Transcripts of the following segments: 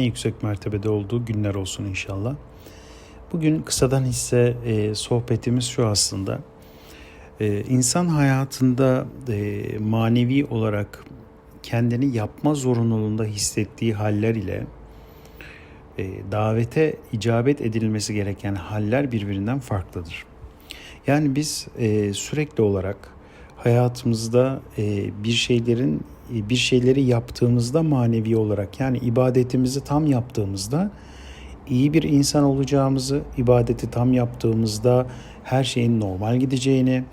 en yüksek mertebede olduğu günler olsun inşallah. Bugün kısadan hisse e, sohbetimiz şu aslında. E, insan hayatında e, manevi olarak kendini yapma zorunluluğunda hissettiği haller ile e, davete icabet edilmesi gereken haller birbirinden farklıdır. Yani biz e, sürekli olarak hayatımızda e, bir şeylerin bir şeyleri yaptığımızda manevi olarak yani ibadetimizi tam yaptığımızda iyi bir insan olacağımızı, ibadeti tam yaptığımızda her şeyin normal gideceğini,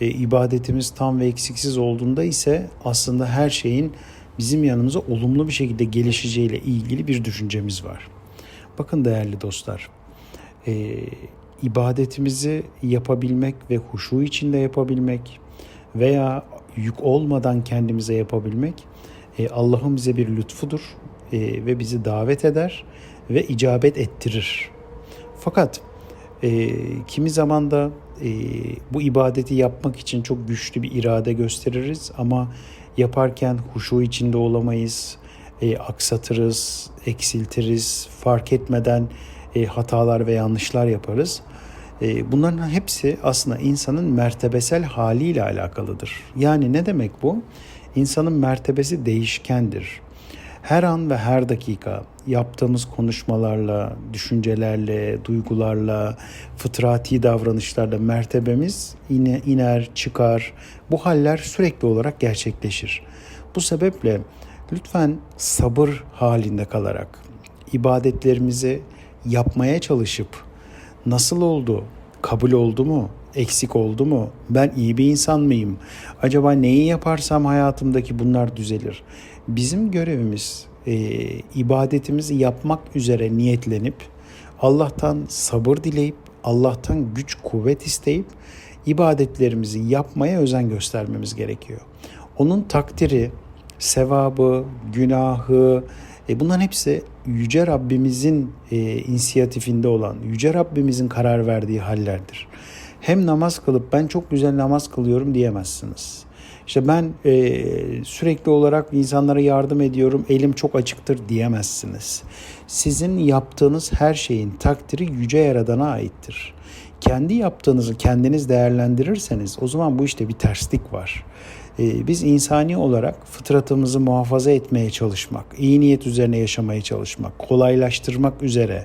e, ibadetimiz tam ve eksiksiz olduğunda ise aslında her şeyin bizim yanımıza olumlu bir şekilde gelişeceğiyle ilgili bir düşüncemiz var. Bakın değerli dostlar, e, ibadetimizi yapabilmek ve huşu içinde yapabilmek veya yük olmadan kendimize yapabilmek e, Allah'ın bize bir lütfudur e, ve bizi davet eder ve icabet ettirir. Fakat e, kimi zaman da e, bu ibadeti yapmak için çok güçlü bir irade gösteririz ama yaparken huşu içinde olamayız, e, aksatırız, eksiltiriz, fark etmeden e, hatalar ve yanlışlar yaparız. E, bunların hepsi aslında insanın mertebesel haliyle alakalıdır. Yani ne demek bu? İnsanın mertebesi değişkendir. Her an ve her dakika yaptığımız konuşmalarla, düşüncelerle, duygularla, fıtrati davranışlarla mertebemiz ine, iner, çıkar. Bu haller sürekli olarak gerçekleşir. Bu sebeple lütfen sabır halinde kalarak ibadetlerimizi yapmaya çalışıp nasıl oldu? Kabul oldu mu? Eksik oldu mu? Ben iyi bir insan mıyım? Acaba neyi yaparsam hayatımdaki bunlar düzelir? Bizim görevimiz e, ibadetimizi yapmak üzere niyetlenip Allah'tan sabır dileyip Allah'tan güç kuvvet isteyip ibadetlerimizi yapmaya özen göstermemiz gerekiyor. Onun takdiri, sevabı, günahı, e bunların hepsi Yüce Rabbimizin e, inisiyatifinde olan, Yüce Rabbimizin karar verdiği hallerdir. Hem namaz kılıp ben çok güzel namaz kılıyorum diyemezsiniz. İşte ben e, sürekli olarak insanlara yardım ediyorum, elim çok açıktır diyemezsiniz. Sizin yaptığınız her şeyin takdiri Yüce Yaradan'a aittir. Kendi yaptığınızı kendiniz değerlendirirseniz o zaman bu işte bir terslik var. Ee, biz insani olarak fıtratımızı muhafaza etmeye çalışmak, iyi niyet üzerine yaşamaya çalışmak, kolaylaştırmak üzere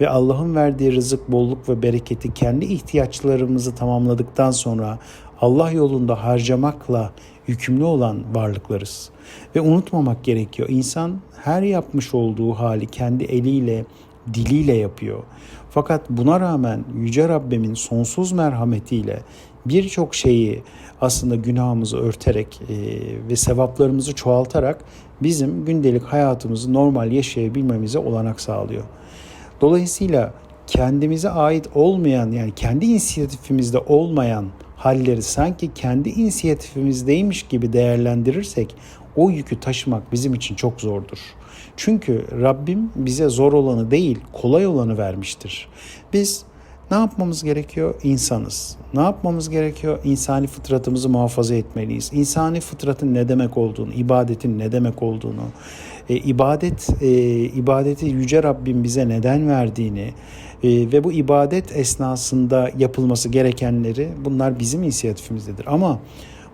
ve Allah'ın verdiği rızık, bolluk ve bereketi kendi ihtiyaçlarımızı tamamladıktan sonra Allah yolunda harcamakla yükümlü olan varlıklarız. Ve unutmamak gerekiyor. İnsan her yapmış olduğu hali kendi eliyle, diliyle yapıyor. Fakat buna rağmen Yüce Rabbimin sonsuz merhametiyle birçok şeyi aslında günahımızı örterek e, ve sevaplarımızı çoğaltarak bizim gündelik hayatımızı normal yaşayabilmemize olanak sağlıyor. Dolayısıyla kendimize ait olmayan yani kendi inisiyatifimizde olmayan halleri sanki kendi inisiyatifimizdeymiş gibi değerlendirirsek o yükü taşımak bizim için çok zordur. Çünkü Rabbim bize zor olanı değil, kolay olanı vermiştir. Biz ne yapmamız gerekiyor? İnsanız. Ne yapmamız gerekiyor? İnsani fıtratımızı muhafaza etmeliyiz. İnsani fıtratın ne demek olduğunu, ibadetin ne demek olduğunu, e, ibadet e, ibadeti yüce Rabbim bize neden verdiğini ve bu ibadet esnasında yapılması gerekenleri bunlar bizim inisiyatifimizdedir. Ama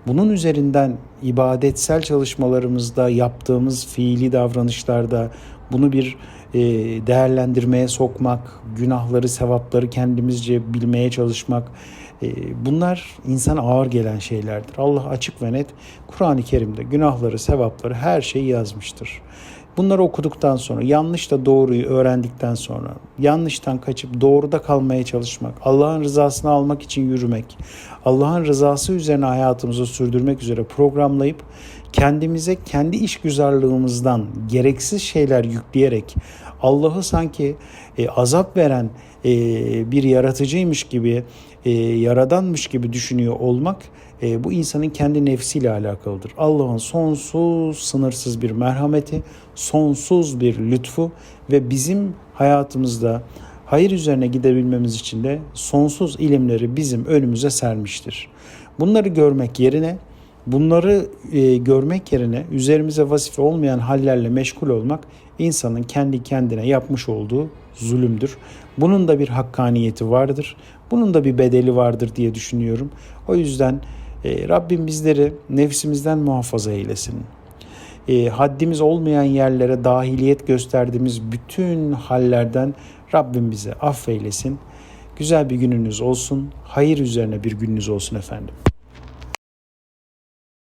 bunun üzerinden ibadetsel çalışmalarımızda yaptığımız fiili davranışlarda bunu bir e, değerlendirmeye sokmak, günahları, sevapları kendimizce bilmeye çalışmak e, bunlar insana ağır gelen şeylerdir. Allah açık ve net Kur'an-ı Kerim'de günahları, sevapları her şeyi yazmıştır. Bunları okuduktan sonra, yanlış da doğruyu öğrendikten sonra, yanlıştan kaçıp doğruda kalmaya çalışmak, Allah'ın rızasını almak için yürümek, Allah'ın rızası üzerine hayatımızı sürdürmek üzere programlayıp kendimize kendi işgüzarlığımızdan gereksiz şeyler yükleyerek Allah'ı sanki e, azap veren e, bir yaratıcıymış gibi, e, yaradanmış gibi düşünüyor olmak e, bu insanın kendi nefsiyle alakalıdır. Allah'ın sonsuz, sınırsız bir merhameti, sonsuz bir lütfu ve bizim hayatımızda hayır üzerine gidebilmemiz için de sonsuz ilimleri bizim önümüze sermiştir. Bunları görmek yerine Bunları e, görmek yerine üzerimize vazife olmayan hallerle meşgul olmak insanın kendi kendine yapmış olduğu zulümdür. Bunun da bir hakkaniyeti vardır. Bunun da bir bedeli vardır diye düşünüyorum. O yüzden e, Rabbim bizleri nefsimizden muhafaza eylesin. E, haddimiz olmayan yerlere dahiliyet gösterdiğimiz bütün hallerden Rabbim bize affeylesin. Güzel bir gününüz olsun. Hayır üzerine bir gününüz olsun efendim.